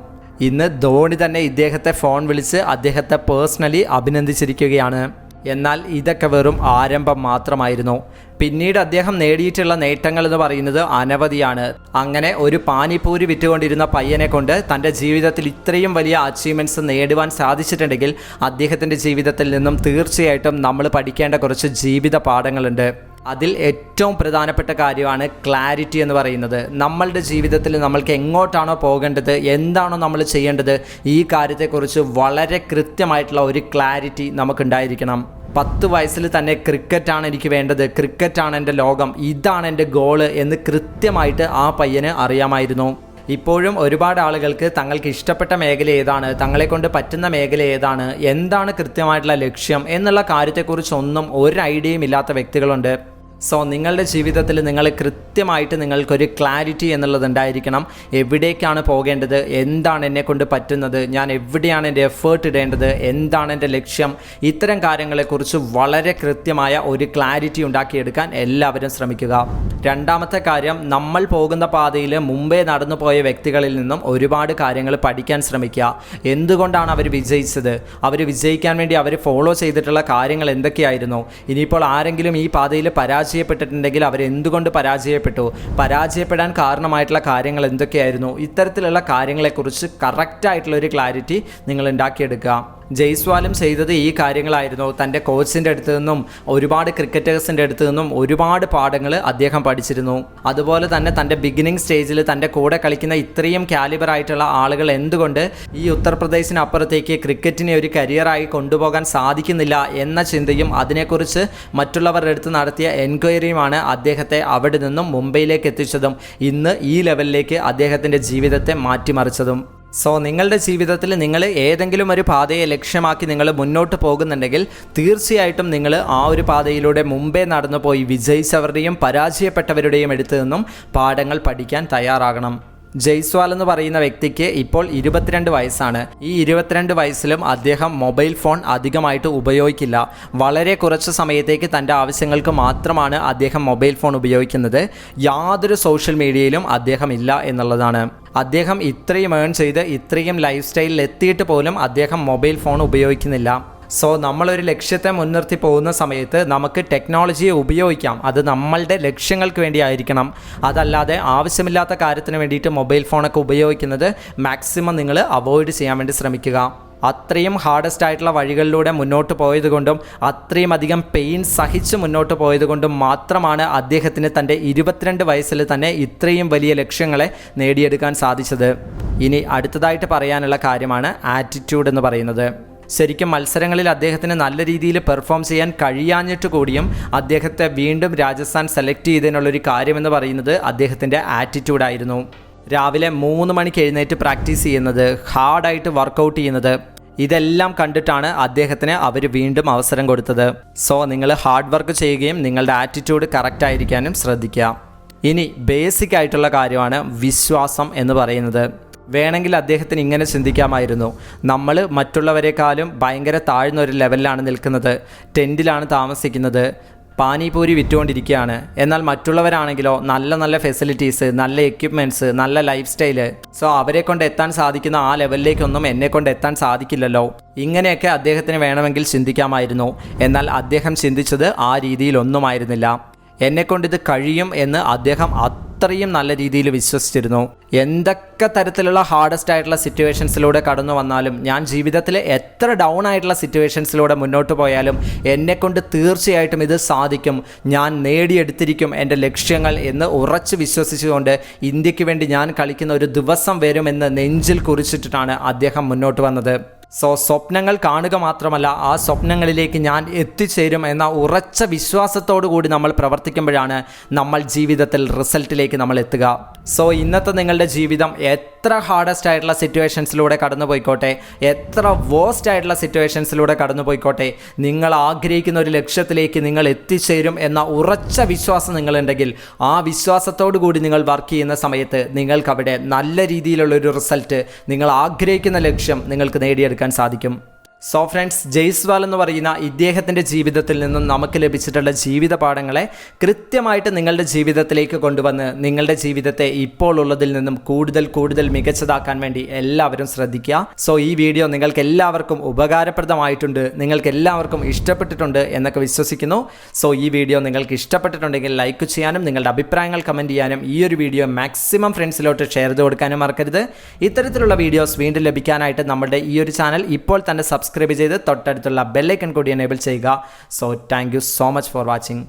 ഇന്ന് ധോണി തന്നെ ഇദ്ദേഹത്തെ ഫോൺ വിളിച്ച് അദ്ദേഹത്തെ പേഴ്സണലി അഭിനന്ദിച്ചിരിക്കുകയാണ്. എന്നാൽ ഇതൊക്കെ വെറും ആരംഭം മാത്രമായിരുന്നു. പിന്നീട് അദ്ദേഹം നേടിയിട്ടുള്ള നേട്ടങ്ങൾ എന്ന് പറയുന്നത് അനവധിയാണ്. അങ്ങനെ ഒരു പാനിപ്പൂരി വിറ്റുകൊണ്ടിരുന്ന പയ്യനെ കൊണ്ട് തന്റെ ജീവിതത്തിൽ ഇത്രയും വലിയ അച്ചീവ്മെന്റ്സ് നേടുവാൻ സാധിച്ചിട്ടുണ്ടെങ്കിൽ അദ്ദേഹത്തിന്റെ ജീവിതത്തിൽ നിന്നും തീർച്ചയായിട്ടും നമ്മൾ പഠിക്കേണ്ട കുറച്ച് ജീവിത പാഠങ്ങളുണ്ട്. അതിൽ ഏറ്റവും പ്രധാനപ്പെട്ട കാര്യമാണ് ക്ലാരിറ്റി എന്ന് പറയുന്നത്. നമ്മളുടെ ജീവിതത്തിൽ നമ്മൾക്ക് എങ്ങോട്ടാണോ പോകേണ്ടത് എന്താണോ നമ്മൾ ചെയ്യേണ്ടത് ഈ കാര്യത്തെക്കുറിച്ച് വളരെ കൃത്യമായിട്ടുള്ള ഒരു ക്ലാരിറ്റി നമുക്കുണ്ടായിരിക്കണം. പത്ത് വയസ്സിൽ തന്നെ ക്രിക്കറ്റാണ് എനിക്ക് വേണ്ടത്. ക്രിക്കറ്റാണ് എന്റെ ലോകം. ഇതാണ് എന്റെ ഗോൾ എന്ന് കൃത്യമായിട്ട് ആ പയ്യന് അറിയാമായിരുന്നു. ഇപ്പോഴും ഒരുപാട് ആളുകൾക്ക് തങ്ങൾക്ക് ഇഷ്ടപ്പെട്ട മേഖല ഏതാണ്? തങ്ങളെ കൊണ്ട് പറ്റുന്ന മേഖല ഏതാണ്? എന്താണ് കൃത്യമായിട്ടുള്ള ലക്ഷ്യം? എന്നുള്ള കാര്യത്തെക്കുറിച്ചൊന്നും ഒരു ഐഡിയയും ഇല്ലാത്ത വ്യക്തികളുണ്ട്. സോ നിങ്ങളുടെ ജീവിതത്തിൽ നിങ്ങൾ കൃത്യമായിട്ട് നിങ്ങൾക്കൊരു ക്ലാരിറ്റി എന്നുള്ളത് ഉണ്ടായിരിക്കണം. എവിടേക്കാണ് പോകേണ്ടത്? എന്താണ് എന്നെ കൊണ്ട് പറ്റുന്നത്? ഞാൻ എവിടെയാണ് എന്റെ എഫേർട്ട് ഇടേണ്ടത്? എന്താണ് എന്റെ ലക്ഷ്യം? ഇത്തരം കാര്യങ്ങളെക്കുറിച്ച് വളരെ കൃത്യമായ ഒരു ക്ലാരിറ്റി ഉണ്ടാക്കിയെടുക്കാൻ എല്ലാവരും ശ്രമിക്കുക. രണ്ടാമത്തെ കാര്യം നമ്മൾ പോകുന്ന പാതയിൽ മുമ്പേ നടന്നു പോയ വ്യക്തികളിൽ നിന്നും ഒരുപാട് കാര്യങ്ങൾ പഠിക്കാൻ ശ്രമിക്കുക. എന്തുകൊണ്ടാണ് അവർ വിജയിച്ചത്? അവർ വിജയിക്കാൻ വേണ്ടി അവർ ഫോളോ ചെയ്തിട്ടുള്ള കാര്യങ്ങൾ എന്തൊക്കെയായിരുന്നു? ഇനിയിപ്പോൾ ആരെങ്കിലും ഈ പാതയിൽ പരാജയപ്പെട്ടിട്ടുണ്ടെങ്കിൽ അവർ എന്തുകൊണ്ട് പരാജയപ്പെട്ടു? പരാജയപ്പെടാൻ കാരണമായിട്ടുള്ള കാര്യങ്ങൾ എന്തൊക്കെയായിരുന്നു? ഇത്തരത്തിലുള്ള കാര്യങ്ങളെക്കുറിച്ച് കറക്റ്റായിട്ടുള്ള ഒരു ക്ലാരിറ്റി നിങ്ങൾ ഉണ്ടാക്കിയെടുക്കുക. ജയ്സ്വാലും ചെയ്തത് ഈ കാര്യങ്ങളായിരുന്നു. തന്റെ കോച്ചിന്റെ അടുത്ത് നിന്നും ഒരുപാട് ക്രിക്കറ്റേഴ്സിന്റെ അടുത്ത് നിന്നും ഒരുപാട് പാഠങ്ങൾ അദ്ദേഹം പഠിച്ചിരുന്നു. അതുപോലെ തന്നെ തന്റെ ബിഗിനിങ് സ്റ്റേജിൽ തന്റെ കൂടെ കളിക്കുന്ന ഇത്രയും കാലിബർ ആയിട്ടുള്ള ആളുകൾ എന്തുകൊണ്ട് ഈ ഉത്തർപ്രദേശിന് അപ്പുറത്തേക്ക് ക്രിക്കറ്റിനെ ഒരു കരിയറായി കൊണ്ടുപോകാൻ സാധിക്കുന്നില്ല എന്ന ചിന്തയും അതിനെക്കുറിച്ച് മറ്റുള്ളവരുടെ അടുത്ത് നടത്തിയ എൻക്വയറിയുമാണ് അദ്ദേഹത്തെ അവിടെ നിന്നും മുംബൈയിലേക്ക് എത്തിച്ചതും ഇന്ന് ഈ ലെവലിലേക്ക് അദ്ദേഹത്തിന്റെ ജീവിതത്തെ മാറ്റിമറിച്ചതും. സോ നിങ്ങളുടെ ജീവിതത്തിൽ നിങ്ങൾ ഏതെങ്കിലും ഒരു പാതയെ ലക്ഷ്യമാക്കി നിങ്ങൾ മുന്നോട്ട് പോകുന്നുണ്ടെങ്കിൽ തീർച്ചയായിട്ടും നിങ്ങൾ ആ ഒരു പാതയിലൂടെ മുമ്പേ നടന്നു പോയി വിജയിച്ചവരുടെയും പരാജയപ്പെട്ടവരുടെയും എടുത്തു നിന്നും പാഠങ്ങൾ പഠിക്കാൻ തയ്യാറാകണം. ജയ്സ്വാൽ എന്ന് പറയുന്ന വ്യക്തിക്ക് ഇപ്പോൾ ഇരുപത്തിരണ്ട് വയസ്സാണ്. ഈ ഇരുപത്തിരണ്ട് വയസ്സിലും അദ്ദേഹം മൊബൈൽ ഫോൺ അധികമായിട്ട് ഉപയോഗിക്കില്ല. വളരെ കുറച്ച് സമയത്തേക്ക് തന്റെ ആവശ്യങ്ങൾക്ക് മാത്രമാണ് അദ്ദേഹം മൊബൈൽ ഫോൺ ഉപയോഗിക്കുന്നത്. യാതൊരു സോഷ്യൽ മീഡിയയിലും അദ്ദേഹം ഇല്ല എന്നുള്ളതാണ്. അദ്ദേഹം ഇത്രയും ഏൺ ചെയ്ത് ഇത്രയും ലൈഫ് സ്റ്റൈലിൽ എത്തിയിട്ട് പോലും അദ്ദേഹം മൊബൈൽ ഫോൺ ഉപയോഗിക്കുന്നില്ല. സോ നമ്മളൊരു ലക്ഷ്യത്തെ മുൻനിർത്തി പോകുന്ന സമയത്ത് നമുക്ക് ടെക്നോളജിയെ ഉപയോഗിക്കാം. അത് നമ്മളുടെ ലക്ഷ്യങ്ങൾക്ക് വേണ്ടി ആയിരിക്കണം അതല്ലാതെ ആവശ്യമില്ലാത്ത കാര്യത്തിന് വേണ്ടിയിട്ട് മൊബൈൽ ഫോണൊക്കെ ഉപയോഗിക്കുന്നത് മാക്സിമം നിങ്ങൾ അവോയ്ഡ് ചെയ്യാൻ വേണ്ടി ശ്രമിക്കുക. അത്രയും ഹാർഡസ്റ്റ് ആയിട്ടുള്ള വഴികളിലൂടെ മുന്നോട്ട് പോയതുകൊണ്ടും അത്രയും അധികം പെയിൻ സഹിച്ച് മുന്നോട്ട് പോയതുകൊണ്ടും മാത്രമാണ് അദ്ദേഹത്തിന് തന്റെ ഇരുപത്തിരണ്ട് വയസ്സിൽ തന്നെ ഇത്രയും വലിയ ലക്ഷ്യങ്ങളെ നേടിയെടുക്കാൻ സാധിച്ചത്. ഇനി അടുത്തതായിട്ട് പറയാനുള്ള കാര്യമാണ് ആറ്റിറ്റ്യൂഡ് എന്ന് പറയുന്നത്. ശരിക്കും മത്സരങ്ങളിൽ അദ്ദേഹത്തിന് നല്ല രീതിയിൽ പെർഫോം ചെയ്യാൻ കഴിയാഞ്ഞിട്ട് കൂടിയും അദ്ദേഹത്തെ വീണ്ടും രാജസ്ഥാൻ സെലക്ട് ചെയ്തതിനുള്ളൊരു കാര്യമെന്ന് പറയുന്നത് അദ്ദേഹത്തിന്റെ ആറ്റിറ്റ്യൂഡായിരുന്നു രാവിലെ മൂന്ന് മണിക്ക് എഴുന്നേറ്റ് പ്രാക്ടീസ് ചെയ്യുന്നത് ഹാർഡായിട്ട് വർക്കൗട്ട് ചെയ്യുന്നത് ഇതെല്ലാം കണ്ടിട്ടാണ് അദ്ദേഹത്തിന് അവർ വീണ്ടും അവസരം കൊടുത്തത്. സോ നിങ്ങൾ ഹാർഡ് വർക്ക് ചെയ്യുകയും നിങ്ങളുടെ ആറ്റിറ്റ്യൂഡ് കറക്റ്റ് ആയിരിക്കാനും ശ്രദ്ധിക്കുക. ഇനി ബേസിക് ആയിട്ടുള്ള കാര്യമാണ് വിശ്വാസം എന്ന് പറയുന്നത്. വേണമെങ്കിൽ അദ്ദേഹത്തിന് ഇങ്ങനെ ചിന്തിക്കാമായിരുന്നു. നമ്മൾ മറ്റുള്ളവരെക്കാളും ഭയങ്കര താഴ്ന്ന ഒരു ലെവലിലാണ് നിൽക്കുന്നത്. ടെന്റിലാണ് താമസിക്കുന്നത്. പാനിപൂരി വിറ്റുകൊണ്ടിരിക്കുകയാണ്. എന്നാൽ മറ്റുള്ളവരാണെങ്കിലോ നല്ല നല്ല ഫെസിലിറ്റീസ് നല്ല എക്യുപ്മെന്റ്സ് നല്ല ലൈഫ് സ്റ്റൈൽ സോ അവരെ കൊണ്ട് എത്താൻ സാധിക്കുന്ന ആ ലെവലിലേക്കൊന്നും എന്നെ കൊണ്ട് എത്താൻ സാധിക്കില്ലല്ലോ. ഇങ്ങനെയൊക്കെ അദ്ദേഹത്തിന് വേണമെങ്കിൽ ചിന്തിക്കാമായിരുന്നു. എന്നാൽ അദ്ദേഹം ചിന്തിച്ചത് ആ രീതിയിലൊന്നുമായിരുന്നില്ല. എന്നെക്കൊണ്ട് ഇത് കഴിയും എന്ന് അദ്ദേഹം അത്രയും നല്ല രീതിയിൽ വിശ്വസിച്ചിരുന്നു. എന്തൊക്കെ തരത്തിലുള്ള ഹാർഡസ്റ്റ് ആയിട്ടുള്ള സിറ്റുവേഷൻസിലൂടെ കടന്നു വന്നാലും ഞാൻ ജീവിതത്തിൽ എത്ര ഡൗൺ ആയിട്ടുള്ള സിറ്റുവേഷൻസിലൂടെ മുന്നോട്ട് പോയാലും എന്നെക്കൊണ്ട് തീർച്ചയായിട്ടും ഇത് സാധിക്കും. ഞാൻ നേടിയെടുത്തിരിക്കും എന്റെ ലക്ഷ്യങ്ങൾ എന്ന് ഉറച്ച് വിശ്വസിച്ചുകൊണ്ട് ഇന്ത്യയ്ക്ക് വേണ്ടി ഞാൻ കളിക്കുന്ന ഒരു ദിവസം വരുമെന്ന് നെഞ്ചിൽ കുറിച്ചിട്ടിട്ടാണ് അദ്ദേഹം മുന്നോട്ട് വന്നത്. സോ സ്വപ്നങ്ങൾ കാണുക മാത്രമല്ല ആ സ്വപ്നങ്ങളിലേക്ക് ഞാൻ എത്തിച്ചേരും എന്ന ഉറച്ച വിശ്വാസത്തോടു കൂടി നമ്മൾ പ്രവർത്തിക്കുമ്പോഴാണ് നമ്മൾ ജീവിതത്തിൽ റിസൾട്ടിലേക്ക് നമ്മൾ എത്തുക. സോ ഇന്നത്തെ നിങ്ങളുടെ ജീവിതം എത്ര ഹാർഡസ്റ്റ് ആയിട്ടുള്ള സിറ്റുവേഷൻസിലൂടെ കടന്നു പോയിക്കോട്ടെ എത്ര വേസ്റ്റ് ആയിട്ടുള്ള സിറ്റുവേഷൻസിലൂടെ കടന്നു പോയിക്കോട്ടെ നിങ്ങൾ ആഗ്രഹിക്കുന്ന ഒരു ലക്ഷ്യത്തിലേക്ക് നിങ്ങൾ എത്തിച്ചേരും എന്ന ഉറച്ച വിശ്വാസം നിങ്ങളുണ്ടെങ്കിൽ ആ വിശ്വാസത്തോടു കൂടി നിങ്ങൾ വർക്ക് ചെയ്യുന്ന സമയത്ത് നിങ്ങൾക്കവിടെ നല്ല രീതിയിലുള്ള ഒരു റിസൾട്ട് നിങ്ങൾ ആഗ്രഹിക്കുന്ന ലക്ഷ്യം നിങ്ങൾക്ക് നേടിയെടുക്കാൻ സാധിക്കും സോ ഫ്രണ്ട്സ് ജയ്സ്വാൾ എന്ന് പറയുന്ന ഇദ്ദേഹത്തിന്റെ ജീവിതത്തിൽ നിന്നും നമുക്ക് ലഭിച്ചിട്ടുള്ള ജീവിത പാഠങ്ങളെ കൃത്യമായിട്ട് നിങ്ങളുടെ ജീവിതത്തിലേക്ക് കൊണ്ടുവന്ന് നിങ്ങളുടെ ജീവിതത്തെ ഇപ്പോൾ ഉള്ളതിൽ നിന്നും കൂടുതൽ കൂടുതൽ മികച്ചതാക്കാൻ വേണ്ടി എല്ലാവരും ശ്രദ്ധിക്കുക. സോ ഈ വീഡിയോ നിങ്ങൾക്ക് എല്ലാവർക്കും ഉപകാരപ്രദമായിട്ടുണ്ട് നിങ്ങൾക്ക് എല്ലാവർക്കും ഇഷ്ടപ്പെട്ടിട്ടുണ്ട് എന്നൊക്കെ വിശ്വസിക്കുന്നു. സോ ഈ വീഡിയോ നിങ്ങൾക്ക് ഇഷ്ടപ്പെട്ടിട്ടുണ്ടെങ്കിൽ ലൈക്ക് ചെയ്യാനും നിങ്ങളുടെ അഭിപ്രായങ്ങൾ കമന്റ് ചെയ്യാനും ഈ ഒരു വീഡിയോ മാക്സിമം ഫ്രണ്ട്സിലോട്ട് ഷെയർ ചെയ്ത് കൊടുക്കാനും മറക്കരുത്. ഇത്തരത്തിലുള്ള വീഡിയോസ് വീണ്ടും ലഭിക്കാനായിട്ട് നമ്മുടെ ഈ ഒരു ചാനൽ ഇപ്പോൾ തന്നെ സബ്സ്ക്രൈബ് ചെയ്ത് തൊട്ടടുത്തുള്ള ബെല്ലൈക്കൺ കൂടി എനേബിൾ ചെയ്യുക. So thank so much for watching